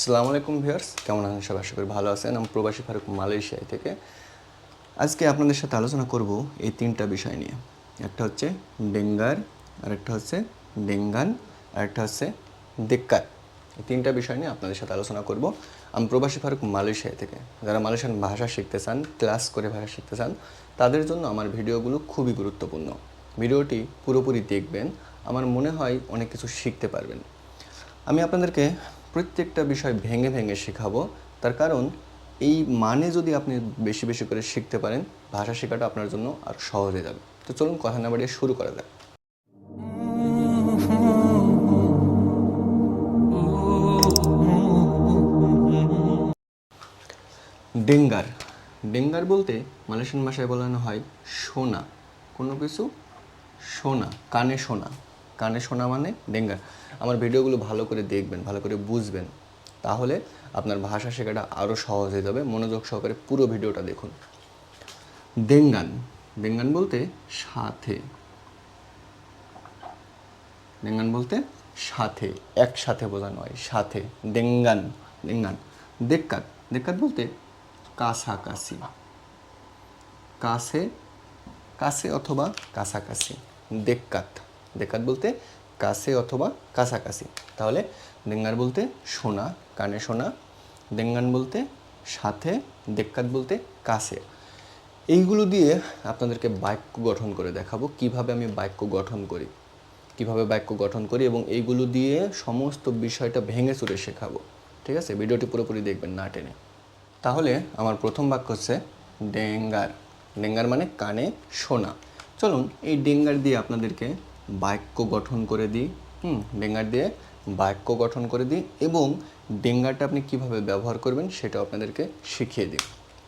আসসালামু আলাইকুম ভিউয়ার্স, কেমন আছেন সবাই? আশা করি ভালো আছেন। আমি প্রবাসী ফারুক মালয়েশিয়া থেকে। আজকে আপনাদের সাথে আলোচনা করব এই তিনটা বিষয় নিয়ে। একটা হচ্ছে ডেঙ্গার আর একটা হচ্ছে ডেঙ্গান আর একটা হচ্ছে দেক্কার। এই তিনটা বিষয় নিয়ে আপনাদের সাথে আলোচনা করব। আমি প্রবাসী ফারুক মালয়েশিয়া থেকে। যারা মালয়েশিয়ান ভাষা শিখতে চান, ক্লাস করে ভাষা শিখতে চান, তাদের জন্য আমার ভিডিওগুলো খুবই গুরুত্বপূর্ণ। ভিডিওটি পুরোপুরি দেখবেন, আমার মনে হয় অনেক কিছু শিখতে পারবেন। আমি আপনাদেরকে প্রত্যেকটা বিষয় ভেঙে ভেঙে শেখাবো। তার কারণ, এই মানে যদি আপনি বেশি বেশি করে শিখতে পারেন, ভাষা শেখাটা আপনার জন্য আর সহজ হয়ে যাবে। তো চলুন কথা না বাড়িয়ে শুরু করা যাক। ডেঙ্গার। ডেঙ্গার বলতে মালয়েশিয়ান ভাষায় বলানো হয় সোনা। কোনো কিছু? সোনা, কানে শোনা কানে শোনা মানে? ডেঙ্গা। আমার ভিডিওগুলো ভালো করে দেখবেন, ভালো করে বুঝবেন। তাহলে আপনার ভাষা শেখাটা আরও সহজ হয়ে যাবে। মনোযোগ সহকারে পুরো ভিডিওটা দেখুন। ডেঙ্গান। ডেঙ্গান বলতে সাথে। ডেঙ্গান বলতে সাথে। একসাথে বোঝানো হয়। সাথে। ডেঙ্গান। ডেঙ্গান। দেক্কাত। দেক্কাত বলতে কাছাকাছি। কাছে কাছে অথবা কাছাকাছি। দেক্কাত। দেক্কাত বলতে কাছে অথবা কাছাকাছি। তাহলে ডেঙ্গার বলতে সোনা, কানে সোনা। ডেঙ্গান বলতে সাথে দেক্কাত বলতে কাছে। এইগুলো দিয়ে আপনাদেরকে বাক্য গঠন করে দেখাবো। কীভাবে আমি বাক্য গঠন করি? কীভাবে বাক্য গঠন করি এবং এইগুলো দিয়ে সমস্ত বিষয়টা ভেঙে চুরে শেখাবো। ঠিক আছে? ভিডিওটি পুরোপুরি দেখবেন, না টেনে। তাহলে আমার প্রথম বাক্য হচ্ছে ডেঙ্গার ডেঙ্গার মানে কানে শোনা চলুন, এই ডেঙ্গার দিয়ে আপনাদেরকে বাক্য গঠন করে দিই, হুম, ডেঙ্গার দিয়ে বাক্য গঠন করে দিই এবং ডেঙ্গারটা আপনি কীভাবে ব্যবহার করবেন সেটা আপনাদেরকে শিখিয়ে দিই।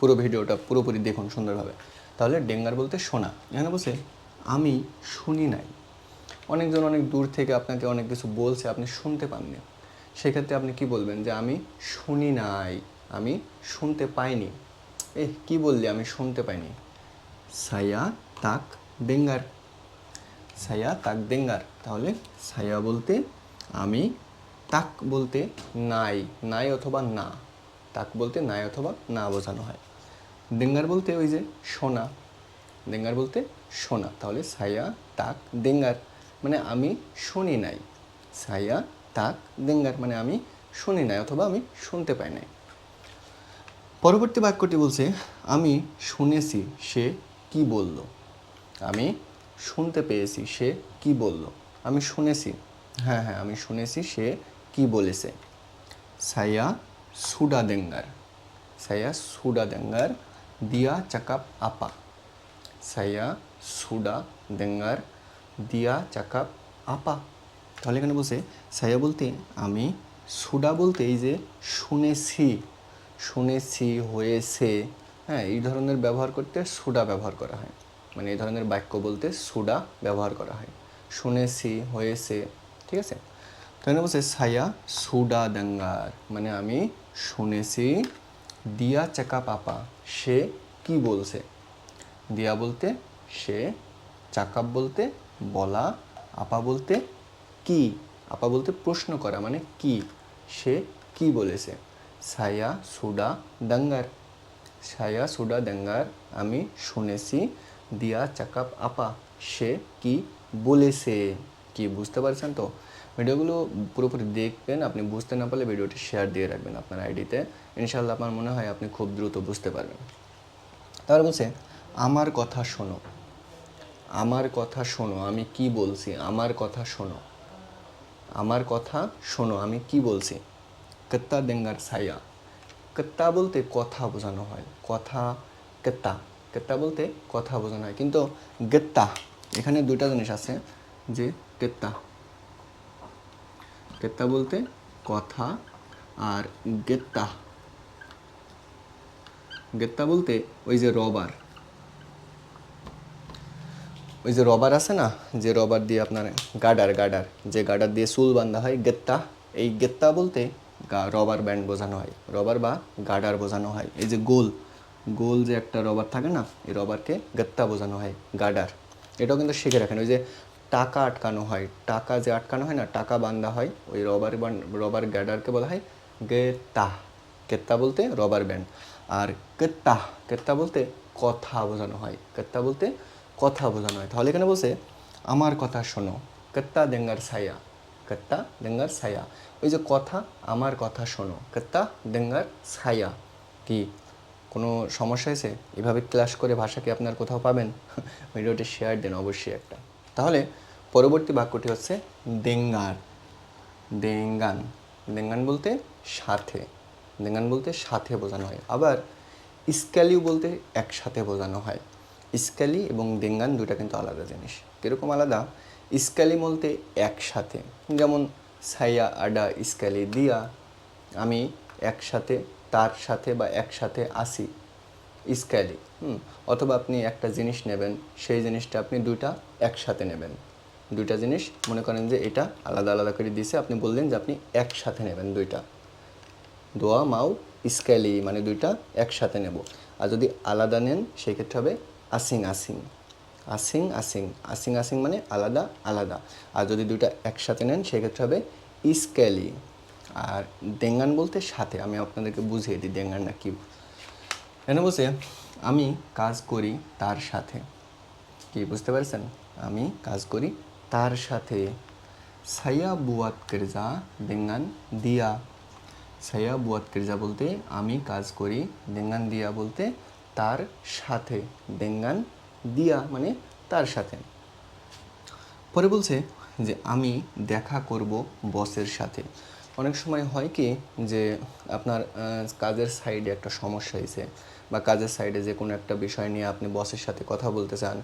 পুরো ভিডিওটা পুরোপুরি দেখুন সুন্দরভাবে। তাহলে ডেঙ্গার বলতে শোনা এখানে বসে আমি শুনি নাই। অনেকজন অনেক দূর থেকে আপনাকে অনেক কিছু বলছে, আপনি শুনতে পাননি। সেক্ষেত্রে আপনি কি বলবেন যে, আমি শুনি নাই, আমি শুনতে পাইনি। এ কি বললি, আমি শুনতে পাইনি? সায়া তাক, ডেঙ্গার সায়া তাক ডেঙ্গার তাহলে সায়া বলতে আমি, তাক বলতে নাই নাই অথবা না। তাক বলতে নাই অথবা না বোঝানো হয়। ডেঙ্গার বলতে ওই যে সোনা। ডেঙ্গার বলতে সোনা। তাহলে সায়া তাক ডেঙ্গার মানে আমি শুনি নাই। সায়া তাক ডেঙ্গার মানে আমি শুনি নাই অথবা আমি শুনতে পাই নাই। পরবর্তী বাক্যটি বলছে, আমি শুনেছি সে কি বলল? আমি শুনতে পেয়েছি, সে কি বলল? আমি শুনেছি। হ্যাঁ হ্যাঁ আমি শুনেছি সে কি বলেছে। সায়া দেঙ্গার সায়া দেঙ্গার দিয়া চাকাপ আপা। সায়া সুডা দেঙ্গার দিয়া চাকাপ আপা। তাহলে এখানে বলছে সায়া বলতে, আমি সুডা বলতে এই যে শুনেছি শুনেছি, হয়েছে হ্যাঁ এই ধরনের ব্যবহার করতে সুডা ব্যবহার করা হয়। মানে এই ধরনের বাক্য বলতে সুডা ব্যবহার করা হয়। শুনেছি, হয়েছে, ঠিক আছে? তো এখানে বলছে, সায়া সুডা দাঙ্গার। মানে আমি শুনেছি, দিয়া চাকা পাপা, সে কি বলছে? দিয়া বলতে, সে চাকাপ বলতে, বলা, আপা বলতে, কি? আপা বলতে প্রশ্ন করা মানে কি? সে কি বলেছে? সায়া সুডা দাঙ্গার। সায়া সুডা দাঙ্গার, আমি শুনেছি দিয়া চাকাপ আপা, সে কি বলেছে? কি বুঝতে পারছেন তো? ভিডিওগুলো পুরোপুরি দেখবেন, আপনি বুঝতে না পারলে ভিডিওটি শেয়ার দিয়ে রাখবেন আপনার আইডিতে। ইনশাল্লাহ আমার মনে হয় আপনি খুব দ্রুত বুঝতে পারবেন। তারপর বলছে, আমার কথা শোনো। আমার কথা শোনো, আমি কি বলছি? আমার কথা শোনো। আমার কথা শোনো, আমি কি বলছি? কত্তা দেঙ্গার সাইয়া কত্তা বলতে কথা বোঝানো হয়। কথা কেত্তা। কেত্তা বলতে কথা বোঝানো হয়। কিন্তু গেত্তা, এখানে দুইটা জিনিস আছে যে কেত্তা কেত্তা বলতে কথা আর গেত্তা। গেত্তা বলতে ওই যে রবার। ওই যে রবার আছে না, যে রবার দিয়ে আপনার গার্ডার গার্ডার যে গার্ডার দিয়ে চুল বান্ধা হয়, গেত্তা। এই গেত্তা বলতে রবার ব্যান্ড বোঝানো হয়। রবার বা গার্ডার বোঝানো হয়। এই যে গোল গোল যে একটা রবার থাকে না, এই রবারকে গত্তা বোঝানো হয় গার্ডার এটাও কিন্তু শিখে রাখেন, ওই যে টাকা আটকানো হয়, টাকা যে আটকানো হয় না, টাকা বান্ধা হয়, ওই রবার রবার গার্ডারকে বলা হয় গেতা কেত্তা বলতে রবার ব্যান্ড আর কেত্তা কেত্তা বলতে কথা বোঝানো হয় কেত্তা বলতে কথা বোঝানো হয়। তাহলে এখানে বলছে, আমার কথা শোনো কেত্তা দেঙ্গার ছায়া কেত্তা দেঙ্গার ছায়া। ওই যে কথা, আমার কথা শোনো কেত্তা দেঙ্গার ছায়া। কি? কোনো সমস্যা হয়েছে? এভাবে ক্লাস করে ভাষাকে আপনার কোথাও পাবেন? ভিডিওটি শেয়ার দেন অবশ্যই একটা। তাহলে পরবর্তী বাক্যটি হচ্ছে দেঙ্গার দেঙ্গান। দেঙ্গান বলতে সাথে। দেঙ্গান বলতে সাথে বোঝানো হয়। আবার ইস্কালিও বলতে একসাথে বোঝানো হয়। ইস্কালি এবং দেঙ্গান দুটা কিন্তু আলাদা জিনিস। কীরকম আলাদা? ইস্কালি বলতে একসাথে। যেমন সাইয়া, আডা ইস্কালি দিয়া। আমি একসাথে তার সাথে বা একসাথে আসি ইস্কালি হুম, অথবা আপনি একটা জিনিস নেবেন, সেই জিনিসটা আপনি দুইটা একসাথে নেবেন। দুইটা জিনিস, মনে করেন যে এটা আলাদা আলাদা করে দিয়েছে আপনি বললেন যে আপনি একসাথে নেবেন দুইটা। দোয়া, মাও ইস্কালি মানে দুইটা একসাথে নেব। আর যদি আলাদা নেন, সেই ক্ষেত্রে হবে আসিং আসিং। আসিং আসিং। আসিং আসিং মানে আলাদা আলাদা। আর যদি দুইটা একসাথে নেন সেক্ষেত্রে হবে ইস্কালি আর দেঙ্গান বলতে সাথে, আমি আপনাদেরকে বুঝিয়ে দিই দেঙ্গানটা কী এখানে বলছে? আমি কাজ করি তার সাথে। কি, বুঝতে পারছেন? আমি কাজ করি তার সাথে। সায়া বুয়াত কেরজা, দেঙ্গান দিয়া। সায়া বুয়াত কেরজা বলতে আমি কাজ করি, দেঙ্গান দিয়া বলতে তার সাথে। দেঙ্গান দিয়া মানে তার সাথে। পরে বলছে যে আমি দেখা করব বসের সাথে। অনেক সময় হয় কি যে আপনার কাজের সাইডে একটা সমস্যা হয়েছে বা কাজের সাইডে যে কোনো একটা বিষয় নিয়ে আপনি বসের সাথে কথা বলতে চান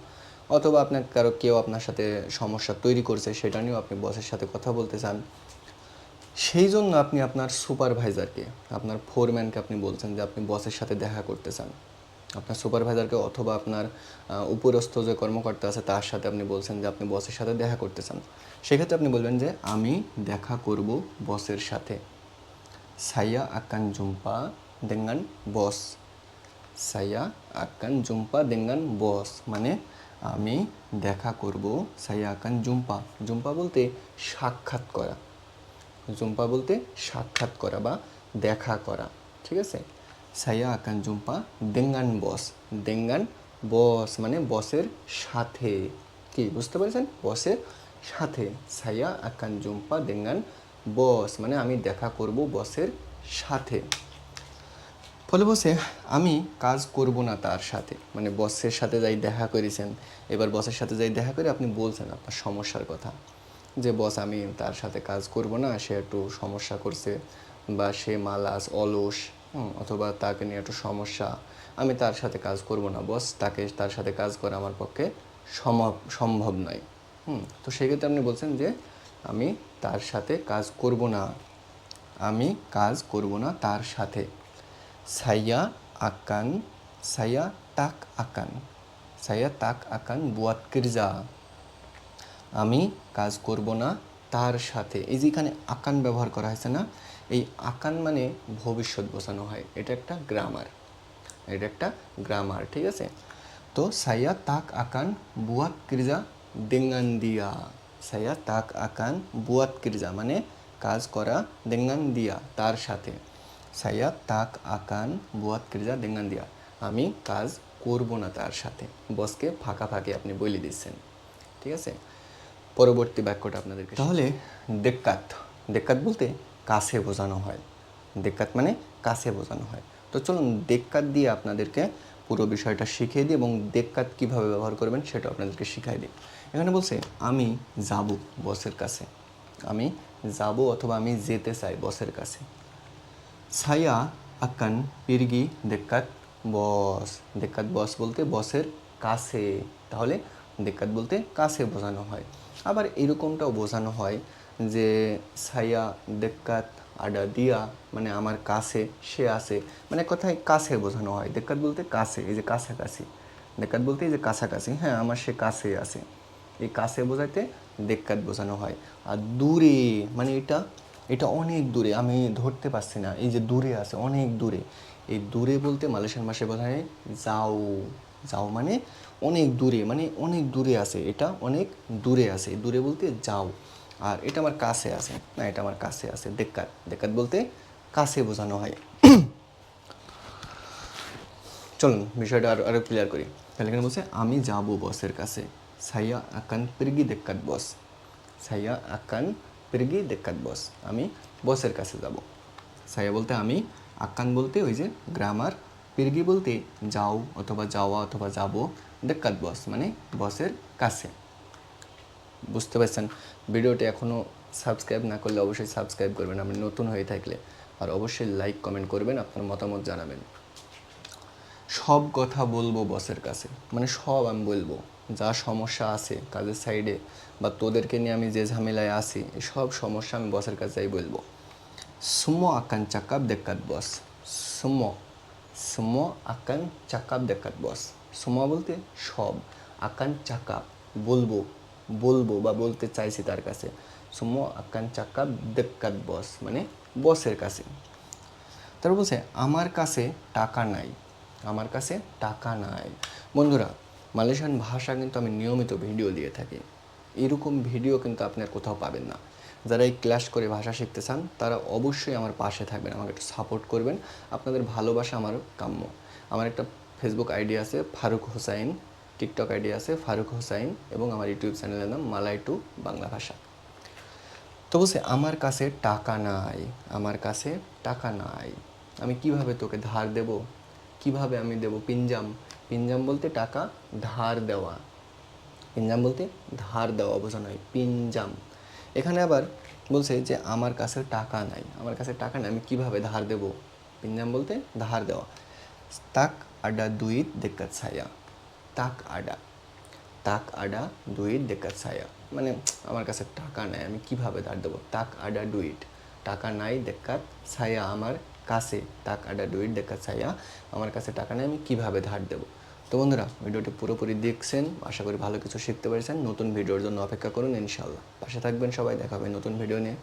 অথবা আপনার কারও, কেউ আপনার সাথে সমস্যা তৈরি করছে সেটা নিয়েও আপনি বসের সাথে কথা বলতে চান। সেই জন্য আপনি আপনার সুপারভাইজারকে আপনার ফোরম্যানকে আপনি বলছেন যে আপনি বসের সাথে দেখা করতে চান। আপনার সুপারভাইজারকে অথবা আপনার উপরস্থ যে কর্মকর্তা আছে, তার সাথে আপনি বলছেন যে আপনি বসের সাথে দেখা করতে চান সেক্ষেত্রে আপনি বলবেন যে, আমি দেখা করব বসের সাথে। সাইয়া আকান জুম্পা দেঙ্গান বস সাইয়া আকান জুম্পা দেঙ্গান বস মানে আমি দেখা করব সাইয়া আকান জুম্পা। জুম্পা বলতে সাক্ষাৎ করা। জুম্পা বলতে সাক্ষাৎ করা বা দেখা করা। ঠিক আছে? সাইয়া আকান জুম্পা দেঙ্গান বস দেঙ্গান বস মানে বসের সাথে। কি, বুঝতে পেরেছেন? বসের সাথে। সাইয়া আকান জুম্পা দেঙ্গান বস মানে আমি দেখা করব বসের সাথে। ফলে বসে, আমি কাজ করব না তার সাথে। মানে বসের সাথে যাই দেখা করেছেন, এবার বসের সাথে যাই দেখা করে আপনি বলছেন আপনার সমস্যার কথা। যে, বস, আমি তার সাথে কাজ করব না, সে একটু সমস্যা করছে বা সে মালাস অলস। অথবা তাকে নিয়ে একটু সমস্যা, আমি তার সাথে কাজ করব না, বস, তাকে তার সাথে কাজ করা আমার পক্ষে সম্ভব সম্ভব নয়। হুম, তো সেক্ষেত্রে আপনি বলছেন যে, আমি তার সাথে কাজ করব না। আমি কাজ করব না তার সাথে। সাইয়া akan সাইয়া তাক akan সাইয়া তাক akan buat kerja আমি কাজ করব না তার সাথে। এই যে এখানে আকান ব্যবহার করা হয়েছে না, এই আকান মানে ভবিষ্যৎ বোঝানো হয়। এটা একটা গ্রামার এটা একটা গ্রামার ঠিক আছে? তো সাইয়া তাক আকান বুয়াত কিরজা দেঙ্গান দিয়া সাইয়া তাক আকান বুয়াত কিরজা মানে কাজ করা দেঙ্গান দিয়া তার সাথে। সাইয়া তাক আকান বুয়াত কিরজা দেঙ্গান দিয়া আমি কাজ করব না তার সাথে। বসকে ফাঁকা ফাঁকে আপনি বলে দিচ্ছেন। ঠিক আছে? পরবর্তী বাক্যটা আপনাদেরকে তাহলে দেক্কাত। দেক্কাত বলতে কাছে বোঝানো হয়। দেক্কাত মানে কাছে বোঝানো হয়। তো চলুন দেক্কাত দিয়ে আপনাদেরকে পুরো বিষয়টা শিখিয়ে দিই এবং দেক্কাত কীভাবে ব্যবহার করবেন সেটা আপনাদেরকে শিখাই দিই। এখানে বলছে, আমি যাব বসের কাছে। আমি যাব অথবা আমি যেতে চাই বসের কাছে। ছায়া akan পিরগি dekat বস। দেখাত বস বলতে বসের কাছে। তাহলে দেখাত বলতে কাছে বোঝানো হয়। আবার এরকমটাও বোঝানো হয় যে সাইয়া দেখাত আডা দিয়া মানে আমার কাছে, সে আছে। মানে কোথায় কাছে বোঝানো হয়। দেখাত বলতে কাছে, এই যে কাছাকাছি। দেখাত বলতে এই যে কাছাকাছি। হ্যাঁ আমার সে কাছে আছে। এই কাছে বোঝাইতে দেখাত বোঝানো হয়। আর দূরে মানে এটা এটা অনেক দূরে, আমি ধরতে পারছি না। এই যে দূরে আছে, অনেক দূরে। এই দূরে বলতে মালয়েশিয়ান বলা হয় যাও। যাও মানে অনেক দূরে মানে অনেক দূরে আছে, এটা অনেক দূরে আছে, দূরে বলতে যাও। আর এটা আমার কাছে আছে, না, এটা আমার কাছে আছে দেখাত দেখাত বলতে কাছে বোঝানো হয়। চলুন, বিষয়টা আরও আরও ক্লিয়ার করি। তাহলে এখানে বলছে, আমি যাব বসের কাছে। সাইয়া আকান পিরগি দেখাত বস। সাইয়া আকান পিরগি দেখাত বস। আমি বসের কাছে যাব। সাইয়া বলতে, আমি আকান বলতে ওই যে গ্রামার পিরগি বলতে যাও অথবা যাওয়া অথবা যাব, দেখাত বস মানে বসের কাছে। বুঝতে পারছেন? ভিডিওটি এখনও সাবস্ক্রাইব না করলে অবশ্যই সাবস্ক্রাইব করবেন, আপনি নতুন হয়ে থাকলে। আর অবশ্যই লাইক কমেন্ট করবেন, আপনার মতামত জানাবেন। সব কথা বলব বসের কাছে মানে সব আমি বলব। যা সমস্যা আছে কাজের সাইডে বা তোদেরকে নিয়ে আমি যে ঝামেলায় এই সব সমস্যা আমি বসের কাছেই বলব। সুমো আকান চাকাপ দেখাত বস সুমো। সুমো আকান চাকাপ দেখাত বস সুমো বলতে সব আকান চাকাপ বলব বলব বা বলতে চাইছি তার কাছে সুমো আকান চাকাপ দেখাত বস মানে বসের কাছে তারপর বলছে আমার কাছে টাকা নাই আমার কাছে টাকা নাই বন্ধুরা মালয়েশিয়ান ভাষা কিন্তু আমি নিয়মিত ভিডিও দিয়ে থাকি এরকম ভিডিও কিন্তু আপনার কোথাও পাবেন না যারা এই ক্লাস করে ভাষা শিখতে চান, তারা অবশ্যই আমার পাশে থাকবেন, আমাকে একটু সাপোর্ট করবেন। আপনাদের ভালোবাসা আমার কাম্য। আমার একটা ফেসবুক আইডি আছে ফারুক হোসাইন টিকটক আইডি আছে ফারুক হোসাইন এবং আমার ইউটিউব চ্যানেলের নাম মালাই টু বাংলা ভাষা তো বলছে, আমার কাছে টাকা নাই, আমার কাছে টাকা নাই। আমি কীভাবে তোকে ধার দেব? কীভাবে আমি দেব? পিঞ্জাম। পিঞ্জাম বলতে টাকা ধার দেওয়া। পিঞ্জাম বলতে ধার দেওয়া, বোঝানো হয়। পিঞ্জাম। এখানে আবার বলছে যে, আমার কাছে টাকা নাই। আমার কাছে টাকা নাই, আমি কীভাবে ধার দেব? পিঞ্জাম বলতে ধার দেওয়া। তাক আডা দুইত দেখাত ছায়া। তাক আডা। তাক আডা ডুইট দেখাত ছায়া। মানে আমার কাছে টাকা নাই, আমি কীভাবে ধার দেবো? তাক আডা ডুইট টাকা নাই দেখাত ছায়া আমার কাছে। তাক আডা ডুইট দেখাত ছায়া। আমার কাছে টাকা নাই, আমি কীভাবে ধার দেবো? তো বন্ধুরা, ভিডিওটি পুরোপুরি দেখছেন, আশা করি ভালো কিছু শিখতে পেরেছেন। নতুন ভিডিওর জন্য অপেক্ষা করুন ইনশাল্লাহ পাশে থাকবেন সবাই, দেখা হবে নতুন ভিডিও নিয়ে।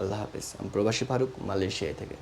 আল্লাহ হাফিজ। আমি প্রবাসী ফারুক মালয়েশিয়া থেকে।